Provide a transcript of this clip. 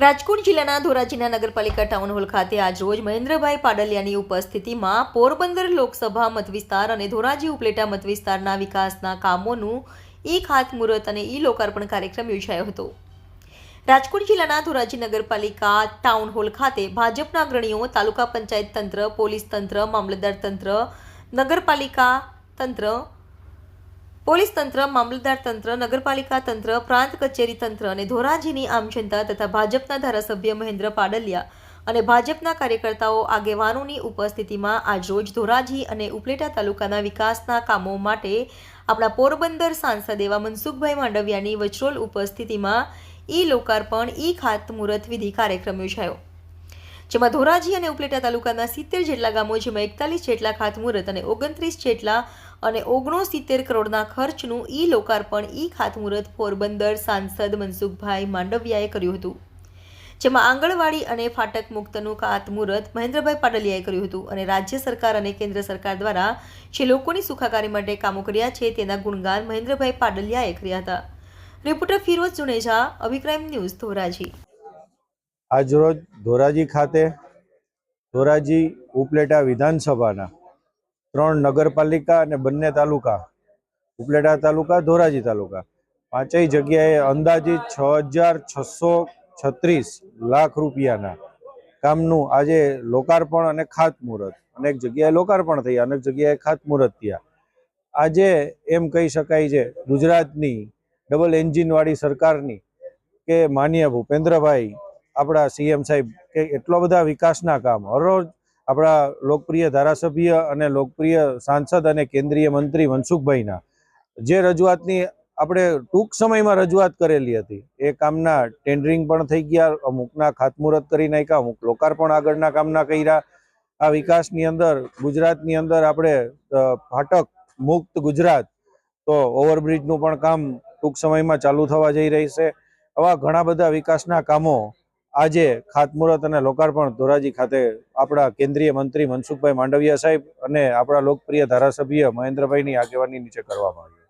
રાજકોટ જિલ્લાના ધોરાજીના નગરપાલિકા town hall ખાતે આજરોજ મહેન્દ્રભાઈ પાડલિયાની ઉપસ્થિતિમાં પોરબંદર લોકસભા મતવિસ્તાર અને ધોરાજી ઉપલેટા મતવિસ્તારના વિકાસના કામોનું ઈ ખાતમુહૂર્ત અને ઈ લોકાર્પણ કાર્યક્રમ યોજાયો હતો. રાજકોટ જિલ્લાના ધોરાજી નગરપાલિકા ટાઉન હોલ ખાતે ભાજપના અગ્રણીઓ, તાલુકા પંચાયત તંત્ર, પોલીસ તંત્ર, મામલતદાર તંત્ર, નગરપાલિકા તંત્ર પોલીસ તંત્ર, મામલતદાર તંત્ર, નગરપાલિકા તંત્ર, પ્રાંત કચેરી તંત્ર અને ધોરાજીની આમ જનતા તથા ભાજપના ધારાસભ્ય મહેન્દ્ર પાડલિયા અને ભાજપના કાર્યકર્તાઓ આગેવાનોની ઉપસ્થિતિમાં આજરોજ ધોરાજી અને ઉપલેટા તાલુકાના વિકાસના કામો માટે આપણા પોરબંદર સાંસદ એવા મનસુખભાઈ માંડવિયાની વચરોલ ઉપસ્થિતિમાં ઈ લોકાર્પણ ઈ ખાતમુહૂર્ત વિધિ કાર્યક્રમ યોજાયો. જેમાં ધોરાજી અને ઉપલેટા તાલુકાના સિત્તેર જેટલા ગામો, જેમાં એકતાલીસ જેટલા ખાતમુહૂર્ત અને ઓગણત્રીસ જેટલા અને ઓગણસિત્તેર કરોડના ખર્ચનું ઈ લોકાર્પણ ઈ ખાતમુહૂર્ત પોરબંદર સાંસદ મનસુખભાઈ માંડવિયાએ કર્યું હતું. જેમાં આંગણવાડી અને ફાટક મુક્તનું ખાતમુહૂર્ત મહેન્દ્રભાઈ પાટલિયાએ કર્યું હતું અને રાજ્ય સરકાર અને કેન્દ્ર સરકાર દ્વારા જે લોકોની સુખાકારી માટે કામો કર્યા છે તેના ગુણગાન મહેન્દ્રભાઈ પાડલિયાએ કર્યા હતા. Reporter Firoz Juneja, Abhi crime news Dhoraji. આજરોજ ધોરાજી ખાતે ધોરાજી ઉપલેટા વિધાનસભાના ત્રણ નગરપાલિકા અને બંને તાલુકા. ઉપલેટા તાલુકા, ધોરાજી તાલુકા. પાંચેય જગ્યાએ અંદાજિત છ હજાર છસો છત્રીસ લાખ રૂપિયાના કામનું આજે લોકાર્પણ અને ખાતમુહૂર્ત. અનેક જગ્યાએ લોકાર્પણ થયા, અનેક જગ્યાએ ખાતમુહૂર્ત થયા. આજે એમ કહી શકાય છે, ગુજરાતની ડબલ એન્જિનવાળી સરકારની કે માન્ય ભૂપેન્દ્રભાઈ, આપણા સીએમ સાહેબ, કે એટલા બધા વિકાસના કામ. હરરોજ આપણા લોકપ્રિય ધારાસભ્ય અને લોકપ્રિય સાંસદ અને કેન્દ્રીય મંત્રી મનસુખભાઈના, જે રજૂઆતની આપણે ટૂંક સમયમાં રજૂઆત કરેલી હતી. એ કામના ટેન્ડરિંગ પણ થઈ ગયા, અમુકના ખાતમુહૂર્ત કરી નાખ્યા, અમુક લોકાર્પણ આગળના કામના કર્યા. આ વિકાસની અંદર, ગુજરાતની અંદર આપણે ફાટક મુક્ત ગુજરાત, તો ઓવરબ્રિજનું પણ કામ ટૂંક સમયમાં ચાલુ થવા જઈ રહી છે. આવા ઘણા બધા વિકાસના કામો આજે ખાતમુહૂર્ત અને લોકાર્પણ ધોરાજી ખાતે આપણા કેન્દ્રીય મંત્રી મનસુખભાઈ માંડવિયા સાહેબ અને આપણા લોકપ્રિય ધારાસભ્ય મહેન્દ્રભાઈની આગેવાની નીચે કરવામાં આવ્યું